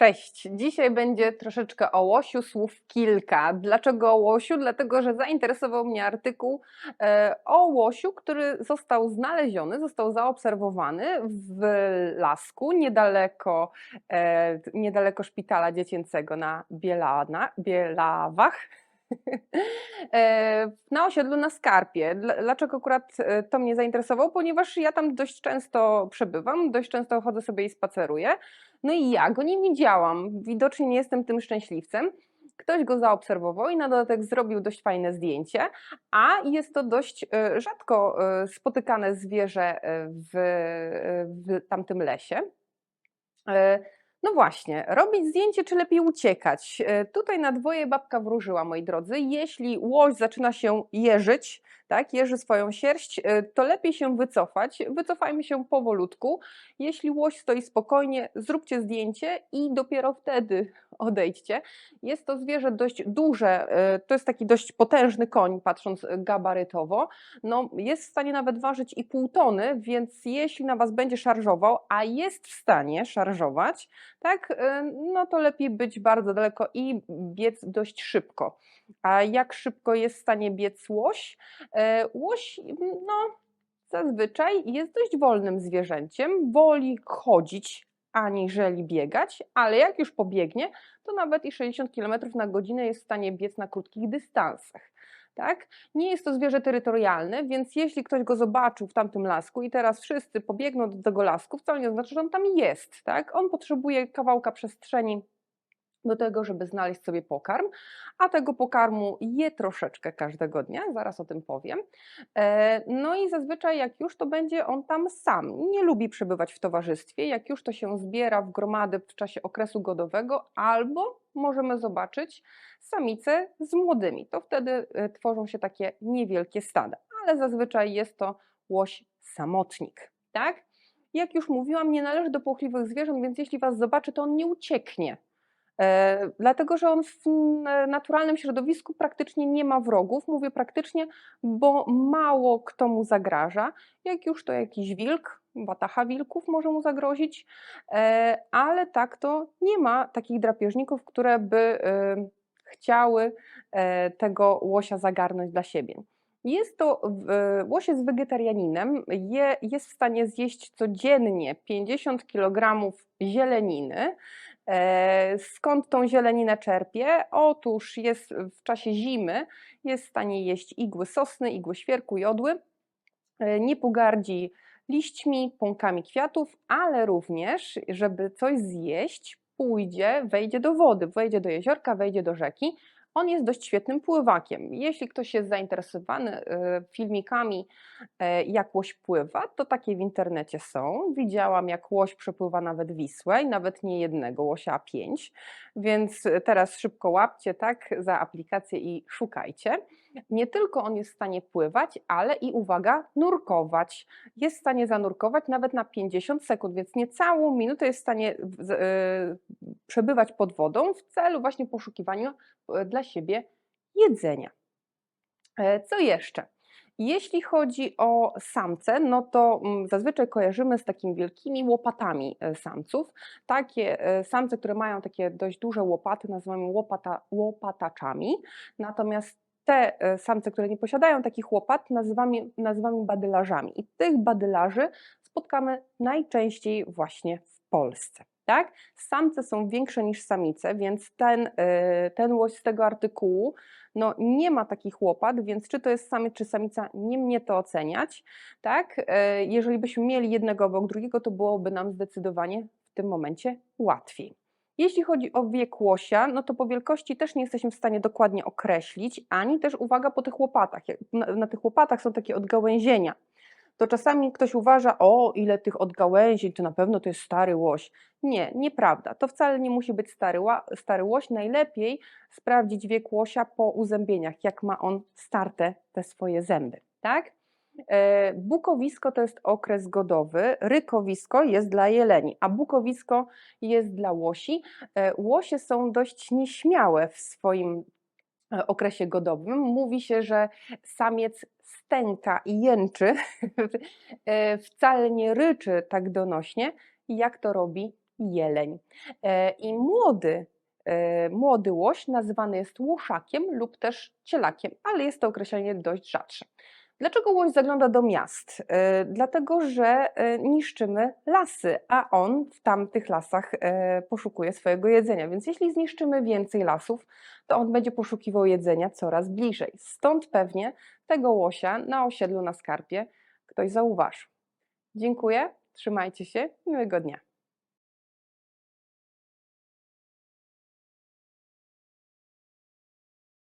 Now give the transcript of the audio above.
Cześć, dzisiaj będzie troszeczkę o łosiu, słów kilka. Dlaczego o łosiu? Dlatego, że zainteresował mnie artykuł e, o łosiu, który został znaleziony, został zaobserwowany w lasku niedaleko, e, niedaleko szpitala dziecięcego na Bielana, Bielawach. E, na osiedlu na Skarpie. Dl- Dlaczego akurat e, to mnie zainteresowało? Ponieważ ja tam dość często przebywam, dość często chodzę sobie i spaceruję. No i ja go nie widziałam. Widocznie nie jestem tym szczęśliwcem. Ktoś go zaobserwował i na dodatek zrobił dość fajne zdjęcie, a jest to dość e, rzadko spotykane zwierzę w, w tamtym lesie. No właśnie, robić zdjęcie czy lepiej uciekać? E, Tutaj na dwoje babka wróżyła, moi drodzy. Jeśli łoś zaczyna się jeżyć, tak, jeży swoją sierść, e, to lepiej się wycofać. Wycofajmy się powolutku. Jeśli łoś stoi spokojnie, zróbcie zdjęcie i dopiero wtedy odejdźcie. Jest to zwierzę dość duże, e, to jest taki dość potężny koń, patrząc gabarytowo. No, jest w stanie nawet ważyć i pół tony, więc jeśli na Was będzie szarżował, a jest w stanie szarżować, tak, e, no to lepiej być bardzo daleko i biec dość szybko. A jak szybko jest w stanie biec łoś? E, Łoś, no, zazwyczaj jest dość wolnym zwierzęciem, woli chodzić aniżeli biegać, ale jak już pobiegnie, to nawet i 60 km na godzinę jest w stanie biec na krótkich dystansach. Tak? Nie jest to zwierzę terytorialne, więc jeśli ktoś go zobaczył w tamtym lasku i teraz wszyscy pobiegną do tego lasku, wcale nie oznacza, że on tam jest. Tak? On potrzebuje kawałka przestrzeni do tego, żeby znaleźć sobie pokarm, a tego pokarmu je troszeczkę każdego dnia, zaraz o tym powiem. E, No i zazwyczaj jak już to będzie on tam sam. Nie lubi przebywać w towarzystwie, jak już to się zbiera w gromady w czasie okresu godowego, albo możemy zobaczyć samice z młodymi. To wtedy e, tworzą się takie niewielkie stada, ale zazwyczaj jest to łoś samotnik, tak? Jak już mówiłam, nie należy do płochliwych zwierząt, więc jeśli was zobaczy, to on nie ucieknie. E, Dlatego, że on w naturalnym środowisku praktycznie nie ma wrogów. Mówię praktycznie, bo mało kto mu zagraża. Jak już to jakiś wilk, wataha wilków może mu zagrozić, e, ale tak to nie ma takich drapieżników, które by e, chciały tego łosia zagarnąć dla siebie. Jest to, łoś jest wegetarianinem, je, jest w stanie zjeść codziennie 50 kg zieleniny. E, Skąd tą zieleninę czerpie? Otóż jest w czasie zimy, jest w stanie jeść igły sosny, igły świerku, jodły. E, Nie pogardzi liśćmi, pąkami kwiatów, ale również, żeby coś zjeść, pójdzie, wejdzie do wody, wejdzie do jeziorka, wejdzie do rzeki. On jest dość świetnym pływakiem. Jeśli ktoś jest zainteresowany e, filmikami, e, jak łoś pływa, to takie w internecie są. Widziałam, jak łoś przepływa nawet Wisłę i nawet nie jednego łosia, a pięć. Więc teraz szybko łapcie tak za aplikację i szukajcie. Nie tylko on jest w stanie pływać, ale i uwaga, nurkować. Jest w stanie zanurkować nawet na 50 sekund, więc niecałą minutę jest w stanie e, przebywać pod wodą w celu właśnie poszukiwania e, dla siebie jedzenia. E, Co jeszcze? Jeśli chodzi o samce, no to mm, zazwyczaj kojarzymy z takimi wielkimi łopatami samców. Takie samce, które mają takie dość duże łopaty, nazywamy łopata, łopataczami. Natomiast te e, samce, które nie posiadają takich łopat, nazywamy, nazywamy badylarzami. I tych badylarzy spotkamy najczęściej właśnie w Polsce. Tak? Samce są większe niż samice, więc ten, e, ten łoś z tego artykułu no, nie ma takich łopat, więc czy to jest samiec, czy samica, nie mnie to oceniać. Tak? E, Jeżeli byśmy mieli jednego obok drugiego, to byłoby nam zdecydowanie w tym momencie łatwiej. Jeśli chodzi o wiek łosia, no to po wielkości też nie jesteśmy w stanie dokładnie określić, ani też uwaga po tych łopatach. Na, na tych łopatach są takie odgałęzienia. To czasami ktoś uważa, o ile tych odgałęzień, to na pewno to jest stary łoś. Nie, nieprawda. To wcale nie musi być stary, stary łoś. Najlepiej sprawdzić wiek łosia po uzębieniach, jak ma on starte te swoje zęby, tak? E, Bukowisko to jest okres godowy, rykowisko jest dla jeleni, a bukowisko jest dla łosi. E, Łosie są dość nieśmiałe w swoim e, okresie godowym. Mówi się, że samiec stęka i jęczy, wcale nie ryczy tak donośnie, jak to robi jeleń. I młody, młody łoś nazywany jest łoszakiem lub też cielakiem, ale jest to określenie dość rzadsze. Dlaczego łoś zagląda do miast? E, Dlatego, że e, niszczymy lasy, a on w tamtych lasach e, poszukuje swojego jedzenia. Więc jeśli zniszczymy więcej lasów, to on będzie poszukiwał jedzenia coraz bliżej. Stąd pewnie tego łosia na osiedlu na skarpie ktoś zauważył. Dziękuję, trzymajcie się, miłego dnia.